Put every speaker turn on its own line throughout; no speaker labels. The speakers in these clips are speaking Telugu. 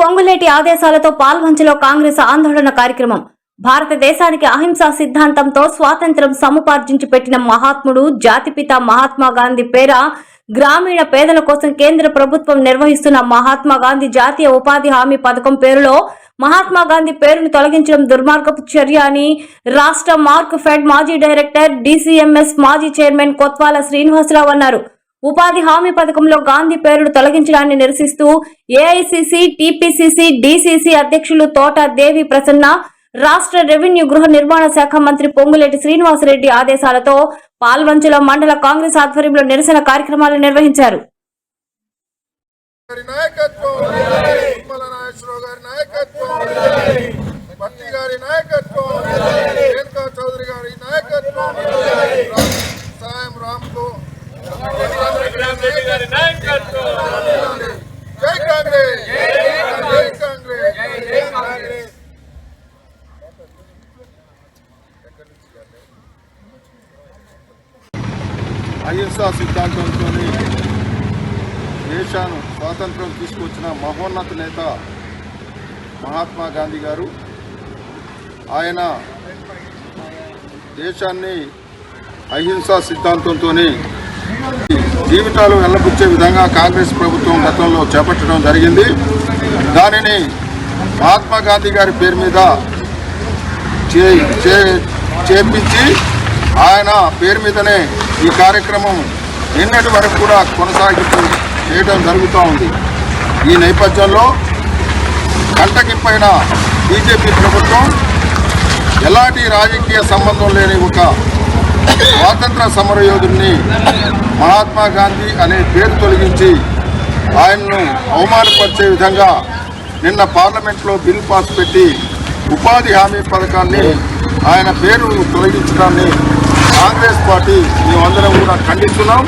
పొంగులేటి ఆదేశాలతో పాల్వంచలో కాంగ్రెస్ ఆందోళన కార్యక్రమం. భారతదేశానికి అహింసా సిద్ధాంతంతో స్వాతంత్ర్యం సముపార్జించి పెట్టిన మహాత్ముడు జాతిపిత మహాత్మా గాంధీ పేర గ్రామీణ పేదల కోసం కేంద్ర ప్రభుత్వం నిర్వహిస్తున్న మహాత్మా గాంధీ జాతీయ ఉపాధి హామీ పథకం పేరులో మహాత్మా గాంధీ పేరును తొలగించడం దుర్మార్గపు చర్య అని రాష్ట్ర మార్క్ ఫెడ్ మాజీ డైరెక్టర్ డిసిఎంఎస్ మాజీ చైర్మన్ కొత్వాల శ్రీనివాసరావు అన్నారు. ఉపాధి హామీ పథకంలో గాంధీ పేరును తొలగించడాన్ని నిరసిస్తూ ఏఐసిసి టీపీసీసీ డీసీసీ అధ్యక్షులు తోట దేవి ప్రసన్న రాష్ట్ర రెవెన్యూ గృహ నిర్మాణ శాఖ మంత్రి పొంగులేటి శ్రీనివాసరెడ్డి ఆదేశాలతో పాల్వంచుల మండల కాంగ్రెస్ ఆధ్వర్యంలో నిరసన కార్యక్రమాలు నిర్వహించారు.
నాయకత్వం తిరుమల నాగేశ్వరరావు గారి నాయకత్వం భట్టి గారి నాయకత్వం రేణుకా చౌదరి గారి నాయకత్వం సాయం రామ్కు జై కాంగ్రెస్. జై కాంగ్రెస్. అహింసా సిద్ధాంతంతో దేశాన్ని స్వాతంత్రం తీసుకొచ్చిన మహోన్నత నేత మహాత్మా గాంధీ గారు. ఆయన దేశాన్ని అహింసా సిద్ధాంతంతో జీవితాలు వెళ్ళబుచ్చే విధంగా కాంగ్రెస్ ప్రభుత్వం గతంలో చేపట్టడం జరిగింది. దానిని మహాత్మా గాంధీ గారి పేరు మీద చే- చే- చేపించి ఆయన పేరు మీదనే ఈ కార్యక్రమం నిన్నటి వరకు కూడా కొనసాగింపు చేయడం జరుగుతూ ఉంది. ఈ నేపథ్యంలో కంటకింపైన బీజేపీ ప్రభుత్వం ఎలాంటి రాజకీయ సంబంధం లేని ఒక స్వాతంత్ర సమరయోధుడిని మహాత్మా గాంధీ అనే పేరు తొలగించి ఆయన్ను అవమానపరిచే విధంగా నిన్న పార్లమెంట్లో బిల్ పాస్ పెట్టి ఉపాధి హామీ పథకాన్ని ఆయన పేరు తొలగించడాన్ని కాంగ్రెస్ పార్టీ మేమందరం కూడా ఖండిస్తున్నాం.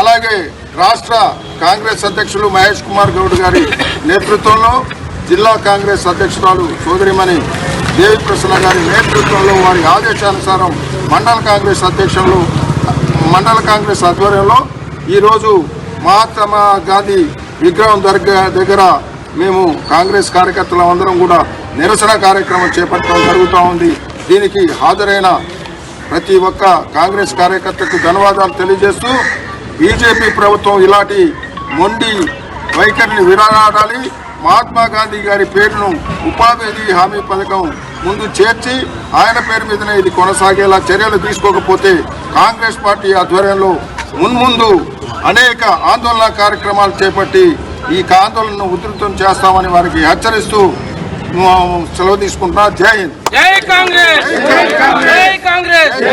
అలాగే రాష్ట్ర కాంగ్రెస్ అధ్యక్షులు మహేష్ కుమార్ గౌడ్ గారి నేతృత్వంలో జిల్లా కాంగ్రెస్ అధ్యక్షురాలు సోదరిమణి దేవి ప్రసన్న గారి నేతృత్వంలో వారి ఆదేశానుసారం మండల కాంగ్రెస్ అధ్యక్షులు మండల కాంగ్రెస్ ఆధ్వర్యంలో ఈరోజు మహాత్మా గాంధీ విగ్రహం దగ్గర దగ్గర మేము కాంగ్రెస్ కార్యకర్తలు అందరం కూడా నిరసన కార్యక్రమం చేపట్టడం జరుగుతూ ఉంది. దీనికి హాజరైన ప్రతి ఒక్క కాంగ్రెస్ కార్యకర్తకు ధన్యవాదాలు తెలియజేస్తూ బీజేపీ ప్రభుత్వం ఇలాంటి మొండి వైఖరిని విరాడాలి మహాత్మా గాంధీ గారి పేరును ఉపాధి హామీ పథకం ముందు చేర్చి ఆయన పేరు మీదనే ఇది కొనసాగేలా చర్యలు తీసుకోకపోతే కాంగ్రెస్ పార్టీ ఆధ్వర్యంలో మున్ముందు అనేక ఆందోళన కార్యక్రమాలు చేపట్టి ఈ ఆందోళనను ఉధృతం చేస్తామని వారికి హెచ్చరిస్తూ సెలవు తీసుకుంటున్నా. జై హింద్.
జై కాంగ్రెస్! జై కాంగ్రెస్!
జై